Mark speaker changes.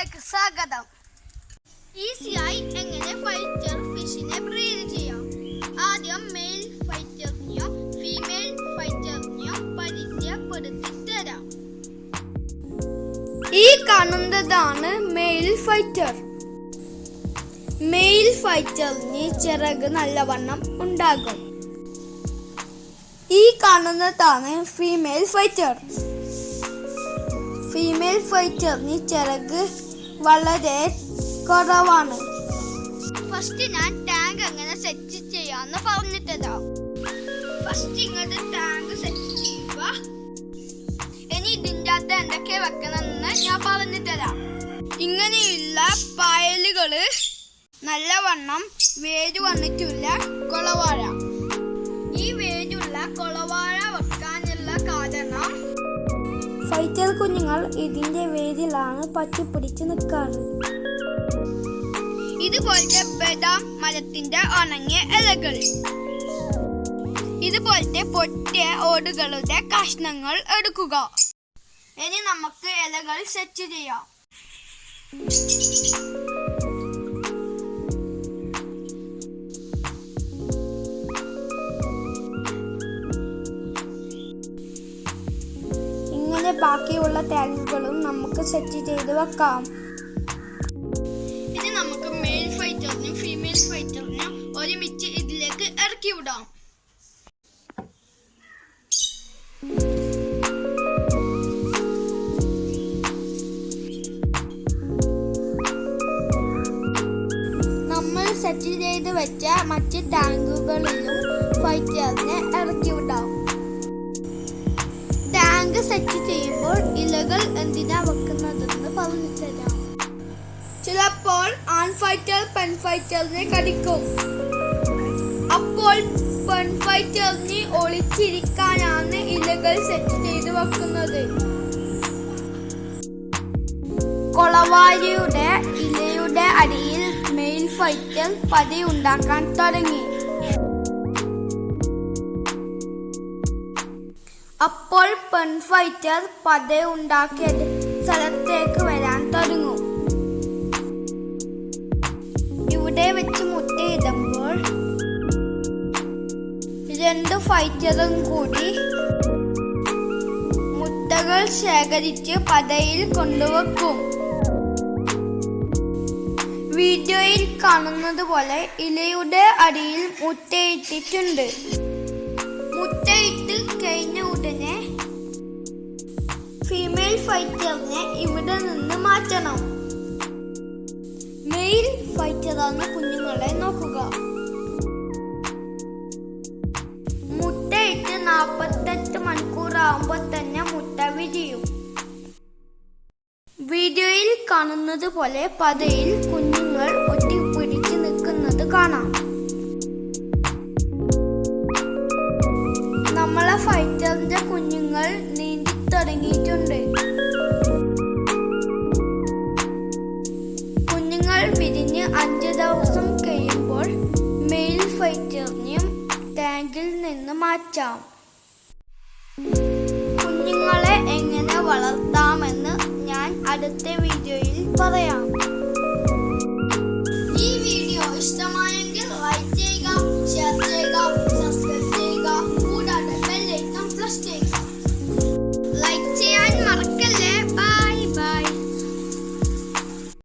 Speaker 1: വീഡിയോയിലേക്ക് സ്വാഗതം. ഈസിയായി എങ്ങനെ ഫൈറ്റർ ഫിഷിനെ ബ്രീഡ് ചെയ്യാം? ആദ്യം മെയിൽ ഫൈറ്ററിനെയോ ഫീമെയിൽ ഫൈറ്ററിനെയോ പരിചയപ്പെടുത്തി തരാം ഈ കാണുന്നതാണ് മെയിൽ ഫൈറ്റർ മെയിൽ ഫൈറ്ററിന് ചിറക് നല്ലവണ്ണം ഉണ്ടാകും. ഈ കാണുന്നതാണ് ഫീമെയിൽ ഫൈറ്റർ ഫീമെയിൽ ഫൈറ്ററിന് ചിറക് വളരെ കുറവാണ്. ഫസ്റ്റ് ഞാൻ ടാങ്ക് എങ്ങനെ സെറ്റ് ചെയ്യാന്ന് പറഞ്ഞിട്ടതാ. ഫസ്റ്റ് ഇങ്ങോട്ട് ടാങ്ക് സെറ്റ് ചെയ്യുക ഇനി ഇതിന്റെ അകത്ത് എന്തൊക്കെ വെക്കണമെന്ന് ഞാൻ പറഞ്ഞിട്ടതാ. ഇങ്ങനെയുള്ള പായലുകൾ നല്ലവണ്ണം വേര് വന്നിട്ടില്ല കൊളവാഴ
Speaker 2: ഫൈറ്റർ കുഞ്ഞുങ്ങൾ ഇതിന്റെ വേരിലാണ് പറ്റിപ്പിടിച്ച് നിൽക്കാറ്
Speaker 1: ഇതുപോലത്തെ ബദാം മരത്തിന്റെ ഉണങ്ങിയ ഇലകൾ. ഇതുപോലത്തെ പൊട്ടിയ ഓടുകളുടെ കഷ്ണങ്ങൾ എടുക്കുക. ഇനി നമുക്ക് ഇലകൾ സെറ്റ് ചെയ്യാം.
Speaker 2: ബാക്കിയുള്ള ടാങ്കുകളും നമുക്ക് സെറ്റ് ചെയ്ത് വെക്കാം.
Speaker 1: ഇനി നമുക്ക് മെയിൽ ഫൈറ്ററിനും ഫീമെയിൽ ഫൈറ്ററിനും ഒരുമിച്ച് ഇതിലേക്ക് ഇറക്കി വിടാം.
Speaker 2: നമ്മൾ സെറ്റ് ചെയ്ത് വെച്ച മറ്റ് ടാങ്കുകളിലും ഫൈറ്ററിനെ ഇറക്കി വിടാം. ഇലകൾ എന്തിനാ വെക്കുന്നതെന്ന് പറഞ്ഞു തരാം.
Speaker 1: ചിലപ്പോൾ ആൺഫൈറ്റർ പെൺഫൈറ്ററിനെ പെൺ ഫൈറ്ററിനെ കടിക്കും. അപ്പോൾ പെൺഫൈറ്ററിനെ ഒളിച്ചിരിക്കാനാണ് ഇലകൾ സെറ്റ് ചെയ്ത് വെക്കുന്നത്.
Speaker 2: കൊളവാരിയുടെ ഇലയുടെ അടിയിൽ മെയിൻ ഫൈറ്റർ പതി ഉണ്ടാക്കാൻ തുടങ്ങി. അപ്പോൾ പെൺ ഫൈറ്റർ പത ഉണ്ടാക്കിയ സ്ഥലത്തേക്ക് വരാൻ തുടങ്ങും. ഇവിടെ വെച്ച് മുട്ടയിടുമ്പോൾ രണ്ട് ഫൈറ്ററും കൂടി മുട്ടകൾ ശേഖരിച്ച് പതയിൽ കൊണ്ടുവെക്കും. വീഡിയോയിൽ കാണുന്നത് പോലെ ഇലയുടെ അടിയിൽ മുട്ടയിട്ടിട്ടുണ്ട് മുട്ടയിട്ട് കഴിഞ്ഞ ഉടനെ ഫീമെയിൽ ഫൈറ്ററിനെ ഇവിടെ നിന്ന് മാറ്റണം. മെയിൽ ഫൈറ്ററാണ് കുഞ്ഞുങ്ങളെ നോക്കുക. മുട്ടയിട്ട് നാൽപ്പത്തെട്ട് മണിക്കൂറാകുമ്പോൾ തന്നെ മുട്ട വിരിയും. വീഡിയോയിൽ കാണുന്നത് പോലെ പതയിൽ കുഞ്ഞുങ്ങൾ ഒട്ടിപ്പിടിച്ച് നിൽക്കുന്നത് കാണാം. നമ്മളെ ഫൈറ്ററിന്റെ കുഞ്ഞുങ്ങൾ നീന്തി തുടങ്ങിയിട്ടുണ്ട് കുഞ്ഞുങ്ങൾ വിരിഞ്ഞ് അഞ്ച് ദിവസം കഴിയുമ്പോൾ മെയിൽ ഫൈറ്ററിനെയും ടാങ്കിൽ നിന്ന് മാറ്റാം. കുഞ്ഞുങ്ങളെ എങ്ങനെ വളർത്താമെന്ന് ഞാൻ അടുത്ത